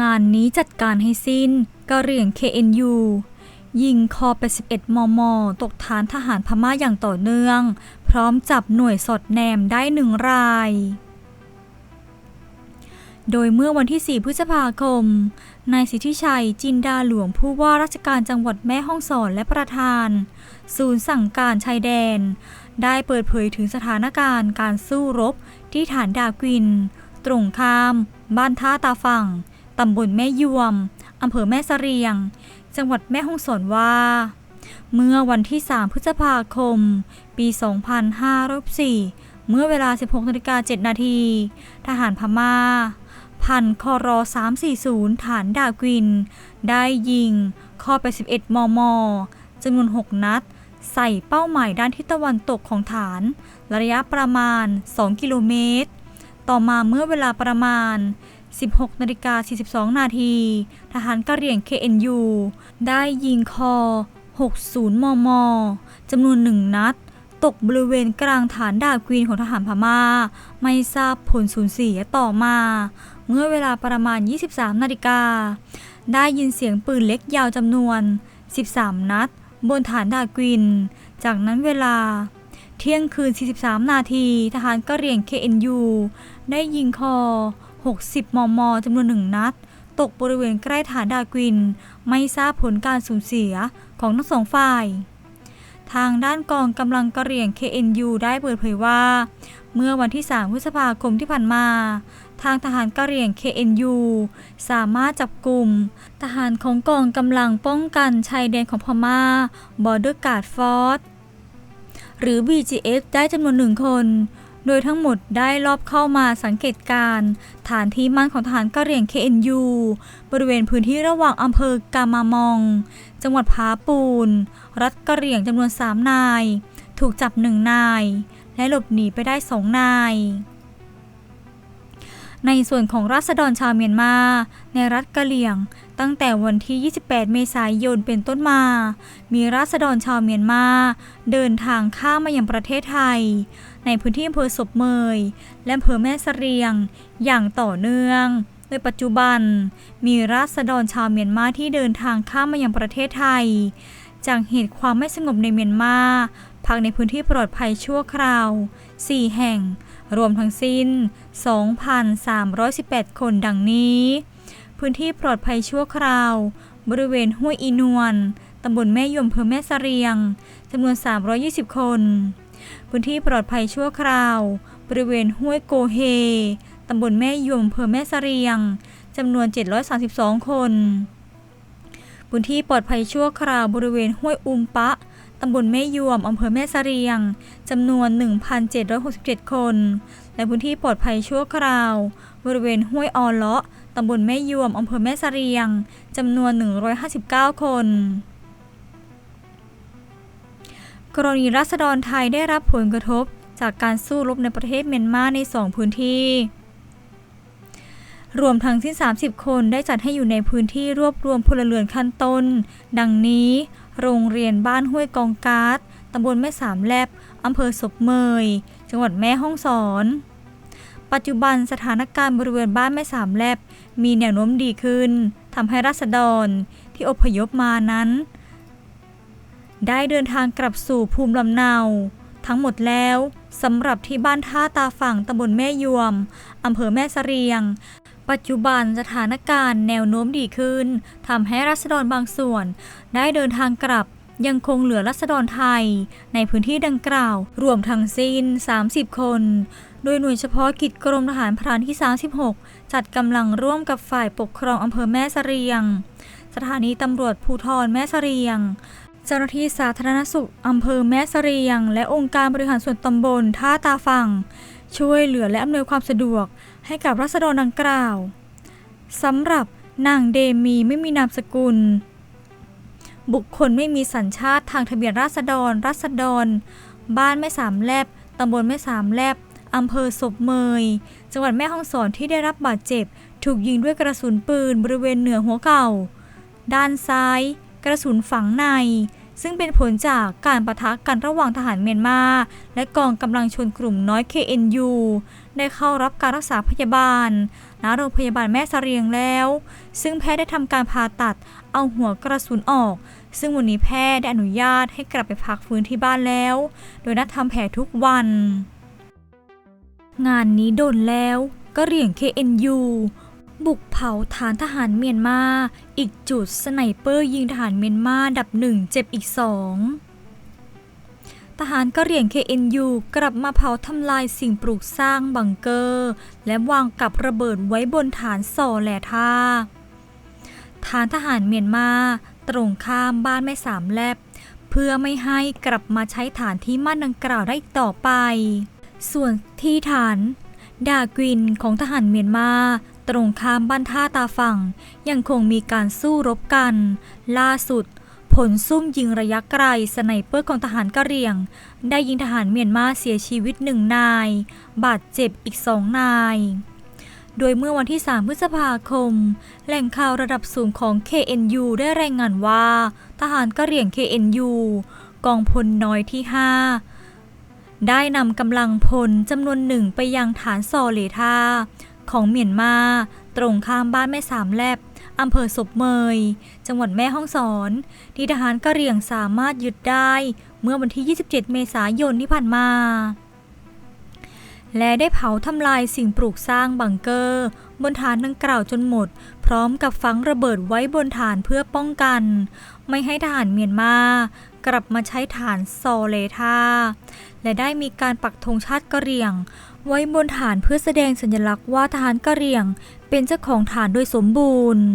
งานนี้จัดการให้สิ้นกะเหรี่ยง KNU ยิงคอ 81 มม ตกฐานทหารพม่าอย่างต่อเนื่อง พร้อมจับหน่วยสอดแนมได้หนึ่งราย โดยเมื่อวันที่ 4 พฤษภาคม นายสิทธิชัยจินดาหลวงผู้ว่าราชการจังหวัดแม่ฮ่องสอนและประธาน ศูนย์สั่งการชายแดน ได้เปิดเผยถึงสถานการณ์การสู้รบที่ฐานดากวิน ตรงข้าม บ้านท่าตาฝั่ง ตำบลแม่ยวม อำเภอแม่เสเรียง จังหวัดแม่ฮ่องสอนว่า เมื่อวันที่ 3 พฤษภาคม ปี 2504 เมื่อเวลา 16นาฬิกา7นาทีทหารพม่า พันคอรอ340 ฐานดากวิน ได้ยิงข้อ81มม จำนวน 6 นัด ใส่เป้าหมายด้านทิศตะวันตกของฐาน ระยะประมาณ 2 กิโลเมตร ต่อมาเมื่อเวลาประมาณ 16นาฬิกา42 นาที ทหารกะเหรี่ยง KNU ได้ยิงคอ 60 มม จำนวนหนึ่งนัด ตกบริเวณกลางฐานดาบกวีนของทหารพม่า ไม่ทราบผลสูญเสียต่อมา เมื่อเวลาประมาณ 23 นาฬิกา ได้ยินเสียงปืนเล็กยาวจำนวน 13 นัด บนฐานดาบกวินจากนั้นเวลาเที่ยงคืน 43 นาที ทหารกะเหรี่ยง KNU ได้ยิงคอ 60 มม จำนวนหนึ่งนัด ตกบริเวณใกล้ฐานดากวิน ไม่ทราบผลการสูญเสียของทั้งสองฝ่าย ทางด้านกองกำลังกระเหรี่ยง KNU ได้เปิดเผยว่า เมื่อวันที่ 3 พฤษภาคมที่ผ่านมา ทางทหารกระเหรี่ยง KNU สามารถจับกลุ่ม ทหารของกองกำลังป้องกันชายแดนของพม่า Border Guard Force หรือ BGF ได้จำนวนหนึ่งคน โดยทั้งหมดได้ลอบเข้ามาสังเกตการณ์ฐานที่มั่นของทหารกะเหรี่ยง KNU บริเวณพื้นที่ระหว่างอำเภอกามามอง จังหวัดผาปูน รัฐกะเหรี่ยงจำนวน 3 นาย ถูกจับหนึ่งนาย และหลบหนีไปได้สองนาย ในส่วนของราษฎรชาวเมียนมา ในรัฐกะเหรี่ยงตั้งแต่วันที่ 28 เมษายน เป็นต้นมา มีราษฎรชาวเมียนมา เดินทางข้ามมายังประเทศไทย ในพื้นที่อำเภอศพเมย และอำเภอแม่เสรียง อย่างต่อเนื่อง โดยปัจจุบัน มีราษฎรชาวเมียนมาที่เดินทางข้ามมายังประเทศไทย จากเหตุความไม่สงบในเมียนมาพักในพื้นที่ปลอดภัยชั่วคราว 4 แห่ง รวมทั้งสิ้น 2,318 คนดังนี้ พื้นที่ปลอดภัยชั่วคราว บริเวณห้วยอีนวลตำบลแม่ยมอำเภอแม่เสรียงจำนวน 320 คน พื้นที่ปลอดภัยชั่วคราว บริเวณห้วยโกเฮ ตำบลแม่ยมอำเภอแม่เสเรียง จำนวน 732 คน พื้นที่ปลอดภัยชั่วคราวบริเวณห้วยอุมปะ ตำบลแม่ยวมอำเภอแม่เสเรียง จำนวน 1,767 คน และพื้นที่ปลอดภัยชั่วคราว บริเวณห้วยออเลาะตำบลแม่ยวมอำเภอแม่เสเรียง จำนวน 159 คน กรณีรัษฎรไทยได้รับผลกระทบจากการสู้รบในประเทศเมียนมาใน 2 พื้นที่ รวมทั้งสิ้น 30 คนได้จัดให้อยู่ในพื้นที่รวบรวมพลเรือนขั้นต้น ดังนี้ โรงเรียนบ้านห้วยกองกาดตำบลแม่สามแลบอำเภอศพเมย จังหวัดแม่ฮ่องสอน ปัจจุบันสถานการณ์บริเวณบ้านแม่สามแลบมีแนวโน้มดีขึ้นทำให้รัษฎรที่อพยพมานั้น ได้เดินทางกลับสู่ภูมิลำเนา ทั้งหมดแล้วสำหรับที่บ้านท่าตาฝั่งตำบลแม่ยวมอำเภอแม่เสเรียง ปัจจุบันสถานการณ์แนวโน้มดีขึ้นทำให้รัษฎรบางส่วน ได้เดินทางกลับยังคงเหลือรัษฎรไทย ในพื้นที่ดังกล่าว รวมทั้งสิ้น 30 คน โดยหน่วยเฉพาะกิจกรมทหารพรานที่ 36 จัดกำลังร่วมกับฝ่ายปกครองอำเภอแม่เสเรียง สถานีตำรวจภูธรแม่เสเรียง เจ้าหน้าที่สาธารณสุขอำเภอแม่สเรียง และองค์การบริหารส่วนตำบลท่าตาฝั่งช่วยเหลือและอำนวยความสะดวกให้กับรัษฎรดังกล่าวสำหรับนางเดมีไม่มีนามสกุล บุคคลไม่มีสัญชาติทางทะเบียนราษฎรรัษฎร บ้านแม่สามแลบตำบลแม่สามแลบอำเภอศพเมย จังหวัดแม่ฮ่องสอนที่ได้รับบาดเจ็บ ถูกยิงด้วยกระสุนปืนบริเวณเหนือหัวเข่า ด้านซ้าย กระสุนฝังใน ซึ่งเป็นผลจากการประทะกันระหว่างทหารเมียนมา และกองกำลังชนกลุ่มน้อย KNU ได้เข้ารับการรักษาพยาบาลณโรงพยาบาลแม่สะเรียงแล้ว ซึ่งแพทย์ได้ทำการผ่าตัดเอาหัวกระสุนออก ซึ่งวันนี้แพทย์ได้อนุญาตให้กลับไปพักฟื้นที่บ้านแล้ว โดยนัดทำแผลทุกวัน งานนี้โดนแล้วก็เหรียง KNU บุกเผาฐานทหารเมียนมา อีกจุดสไนเปอร์ยิงทหารเมียนมาดับหนึ่งเจ็บอีกสองทหารกะเหรี่ยง KNU กลับมาเผาทำลายสิ่งปลูกสร้างบังเกอร์ และวางกับระเบิดไว้บนฐานส่อแหล่ท่าฐานทหารเมียนมา ตรงข้ามบ้านแม่สามแลบ เพื่อไม่ให้กลับมาใช้ฐานที่มั่นดังกล่าวได้ต่อไป ส่วนที่ฐานดากวินของทหารเมียนมา ตรงข้ามบ้านท่าตาฝั่งยังคงมีการสู้รบกัน ล่าสุด ผลซุ่มยิงระยะไกลสไนเปอร์ของทหารกะเหรี่ยง ได้ยิงทหารเมียนมาเสียชีวิตหนึ่งนาย บาดเจ็บอีกสองนาย โดยเมื่อวันที่ 3 พฤษภาคม แหล่งข่าวระดับสูงของ KNU ได้รายงานว่า ทหารกะเหรี่ยง KNU กองพลน้อยที่ 5ได้นำกำลังพลจำนวนหนึ่งไปยังฐานซอเลทา ของเมียนมา ตรงข้ามบ้านแม่สามแลบอำเภอศพเมย จังหวัดแม่ฮ่องสอน ที่ทหารกะเหรี่ยงสามารถยึดได้ เมื่อวันที่ 27 เมษายนที่ผ่านมา และได้เผาทำลายสิ่งปลูกสร้างบังเกอร์ บนฐานดังกล่าวจนหมด พร้อมกับฝังระเบิดไว้บนฐานเพื่อป้องกัน ไม่ให้ทหารเมียนมากลับมาใช้ฐานซอเลทา และได้มีการปักธงชาติกะเหรี่ยง ไว้บนฐานเพื่อแสดงสัญลักษณ์ว่าทหารกะเหรี่ยง เป็นเจ้าของฐานโดยสมบูรณ์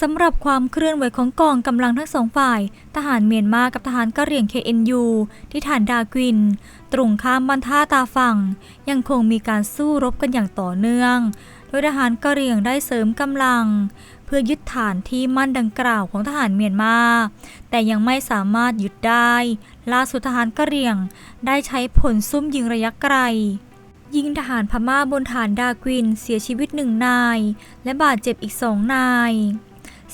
สำหรับความเคลื่อนไหวของกองกำลังทั้งสองฝ่าย ทหารเมียนมากับทหารกะเหรี่ยง KNU ที่ฐานดากวิน ตรงข้ามบันท่าตาฝั่ง ยังคงมีการสู้รบกันอย่างต่อเนื่อง โดยทหารกะเหรี่ยงได้เสริมกำลัง เพื่อยึดฐานที่มั่นดังกล่าวของทหารเมียนมา แต่ยังไม่สามารถยึดได้ ล่าสุดทหารกะเหรี่ยง ได้ใช้ผลซุ่มยิงระยะไกล ยิงทหารพม่าบนฐานดากวินเสียชีวิตหนึ่งนาย และบาดเจ็บอีกสองนาย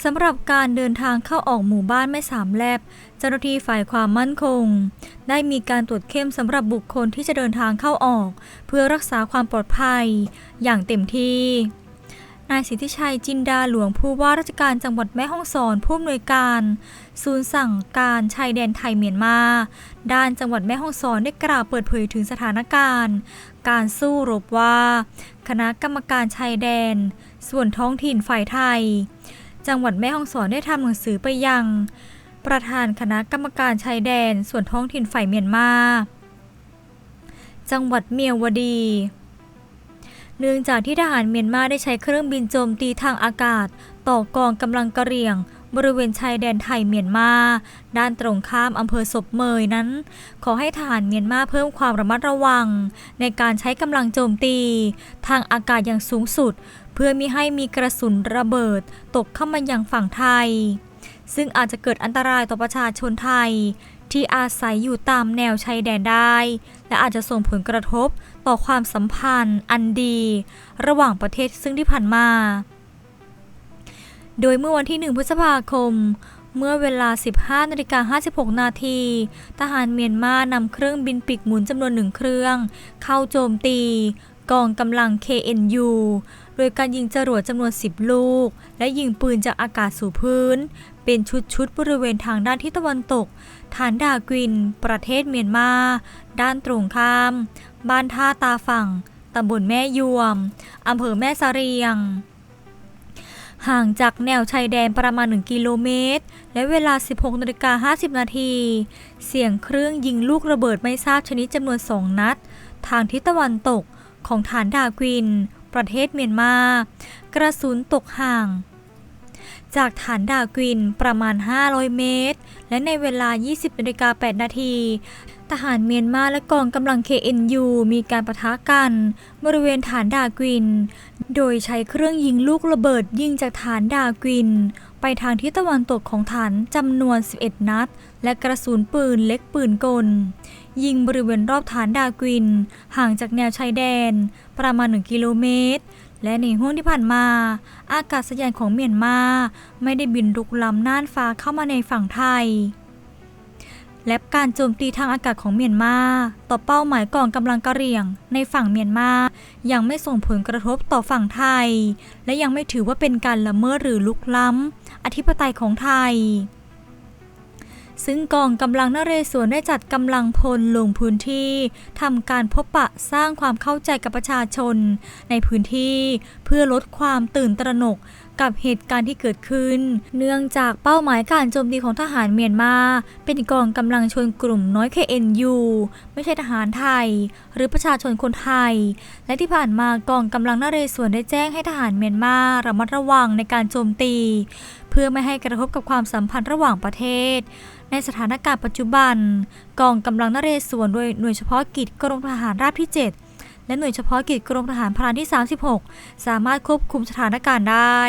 สำหรับการเดินทางเข้าออกหมู่บ้านแม่สามแลบ เจ้าหน้าที่ฝ่ายความมั่นคง ได้มีการตรวจเข้มสำหรับบุคคลที่จะเดินทางเข้าออก เพื่อรักษาความปลอดภัย อย่างเต็มที่ นายสิทธิชัยจินดาหลวงผู้ว่าราชการจังหวัดแม่ฮ่องสอนผู้อำนวยการ ศูนย์สั่งการชายแดนไทยเมียนมา ด้านจังหวัดแม่ฮ่องสอนได้กล่าวเปิดเผยถึงสถานการณ์ การสู้รบว่า คณะกรรมการชายแดน ส่วนท้องถิ่นฝ่ายไทย จังหวัดแม่ฮ่องสอนได้ทำหนังสือไปยัง ประธานคณะกรรมการชายแดน ส่วนท้องถิ่นฝ่ายเมียนมา จังหวัดเมียวดี เนื่องจากที่ทหารเมียนมาได้ใช้เครื่องบินโจมตีทางอากาศ ต่อกองกำลังกะเหรี่ยง บริเวณชายแดนไทยเมียนมา ด้านตรงข้ามอำเภอศพเมยนั้น ขอให้ทหารเมียนมาเพิ่มความระมัดระวัง ในการใช้กำลังโจมตี ทางอากาศอย่างสูงสุด เพื่อมิให้มีกระสุนระเบิด ตกเข้ามายังฝั่งไทยซึ่งอาจจะเกิดอันตรายต่อประชาชนไทย ที่อาศัยอยู่ตามแนวชายแดนได้ และอาจจะส่งผลกระทบต่อความสัมพันธ์อันดี ระหว่างประเทศซึ่งที่ผ่านมา โดยเมื่อวันที่ 1 พฤษภาคม เมื่อเวลา 15นาฬิกา56 นาที ทหารเมียนมานำเครื่องบินปีกหมุนจำนวนหนึ่งเครื่อง เข้าโจมตี กองกำลัง KNU โดยการยิงจรวดจำนวน 10 ลูก และยิงปืนจากอากาศสู่พื้น เป็นชุดๆบริเวณทางด้านทิศตะวันตก ฐานดากวิน ประเทศเมียนมา ด้านตรงข้าม บ้านท่าตาฝั่งตำบลแม่ยวม อำเภอแม่สเรียง ห่างจากแนวชายแดนประมาณ 1 กิโลเมตร และเวลา 16นาฬิกา50 นาที เสียงเครื่องยิงลูกระเบิดไม่ทราบชนิดจำนวน 2 นัด ทางทิศตะวันตกของฐานดากวิน ประเทศเมียนมา กระสุนตกห่าง จากฐานดากินประมาณ 500 เมตร และในเวลา 20นาฬิกา8นาทีทหารเมียนมาและกองกำลัง KNU มีการปะทะกันบริเวณฐานดากวิน โดยใช้เครื่องยิงลูกระเบิดยิงจากฐานดากวิน ไปทางทิศตะวันตกของฐานจำนวน 11 นัด และกระสุนปืนเล็กปืนกล ยิงบริเวณรอบฐานดากวิน ห่างจากแนวชายแดน ประมาณ 1 กิโลเมตร และในห้วงที่ผ่านมา อากาศยานของเมียนมาไม่ได้บินรุกล้ำน่านฟ้าเข้ามาในฝั่งไทย และการโจมตีทางอากาศของเมียนมาต่อเป้าหมายกองกำลังกะเหรี่ยง ในฝั่งเมียนมายังไม่ส่งผลกระทบต่อฝั่งไทย และยังไม่ถือว่าเป็นการละเมิดหรือลุกล้ำอธิปไตยของไทย ซึ่งกองกำลังนเรศวรได้จัดกำลังพลลงพื้นที่ทำการพบปะสร้างความเข้าใจกับประชาชน ในพื้นที่เพื่อลดความตื่นตระหนก กับเหตุการณ์ที่เกิดขึ้น เนื่องจากเป้าหมายการโจมตีของทหารเมียนมา เป็นกองกำลังชนกลุ่มน้อย KNU ไม่ใช่ทหารไทย หรือประชาชนคนไทย และที่ผ่านมากองกำลังนเรศวรได้แจ้งให้ทหารเมียนมาระมัดระวังในการโจมตี เพื่อไม่ให้กระทบกับความสัมพันธ์ระหว่างประเทศในสถานการณ์ปัจจุบัน กองกำลังนเรศวรโดยหน่วยเฉพาะกิจกรมทหารราบที่ 7 และหน่วยเฉพาะกิจกรมทหารพรานที่ 36 สามารถควบคุมสถานการณ์ได้